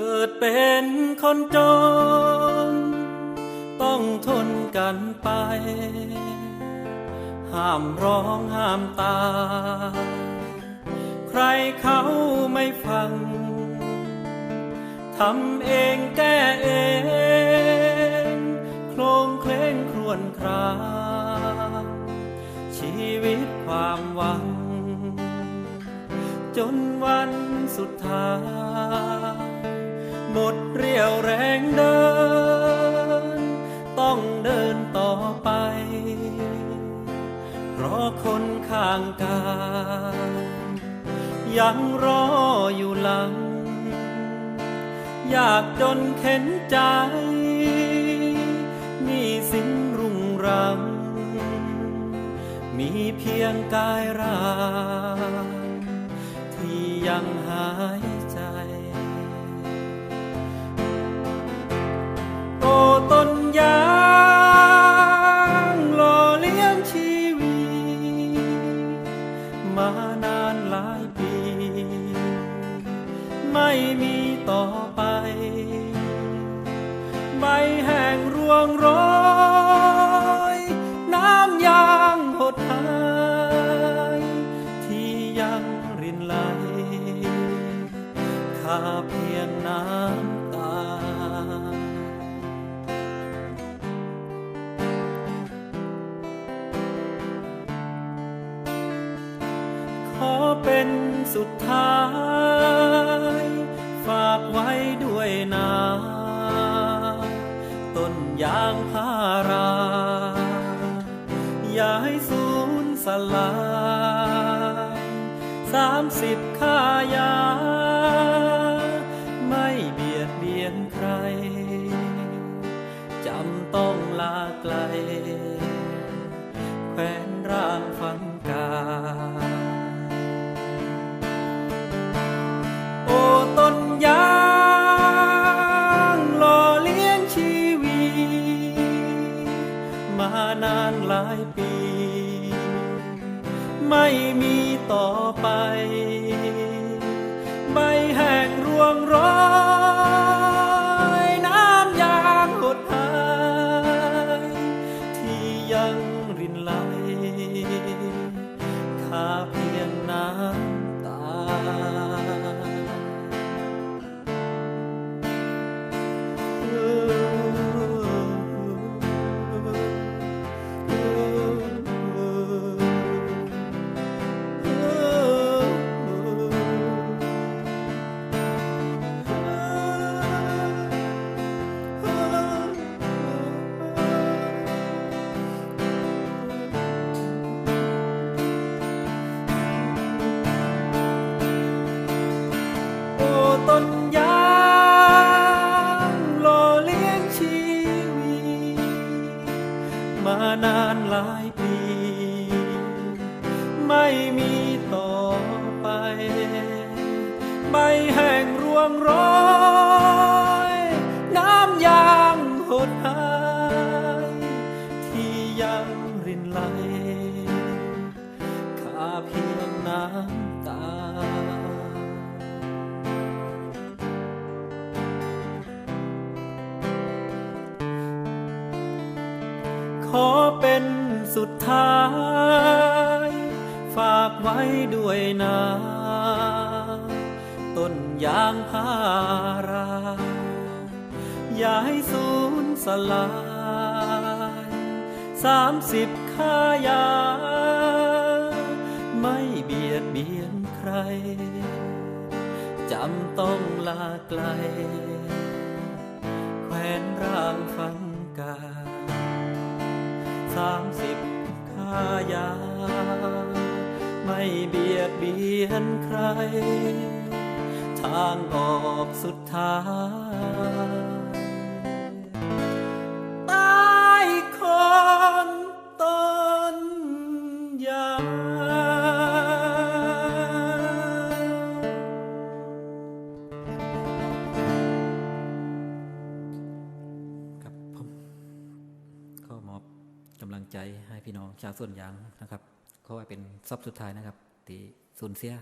กิดเป็นคนจน ต้องทนกันไป ห้ามร้องห้ามตายใครเขาไม่ฟัง ทำเองแก้เอง โครงเคลงครวญครางชีวิตความหวัง จนวันสุดท้าย หมดเรี่ยวแรงเดิน ต้องเดินต่อไป เพราะคนข้างกายยังรออยู่หลัง อยากจนเข็นใจหนี่สินรุงรัง มีเพียงกายร่าง ม่มีต่อไป ใบแห้งร่วงโรย น้ำยางหดหาย ที่ยังรินไหลข้าเพียงน้ำตา ขอเป็นสุดท้าย ลายสามสิบค่ายา ไม่เบียดเบียนใคร จำต้องลาไกล แขวนร่างฝังกา โอต้นยางหล่อเลี้ยงชีวิตมานานหลายปี ไม่มีต่อไป ใบแห้งร่วงร้อยน้ำยางหดหาย ที่ยังรินไหลข้าเพียงน้ำตา มานานหลายปี ไม่มีต่อไป ใบแห้งร่วงโรยน้ำยางหดหาย ที่ยังรินไหลข้าเพียงน้ำ ขอเป็นสุดท้าย ฝากไว้ด้วยนะต้นยางพารา อย่าให้สูญสลายสามสิบค่ายา ไม่เบียดเบียนใคร จำต้องลาไกลแขวนร่างฟังกา สามสิบค่ายา ไม่เบียดเบียนใคร ทางออกสุดท้ายใต้คนต้นยาำลังใจให้พี่น้องชาวสวนยางนะครับเขาว่าเป็นซอบสุดท้ายนะครับที่สูญเสีย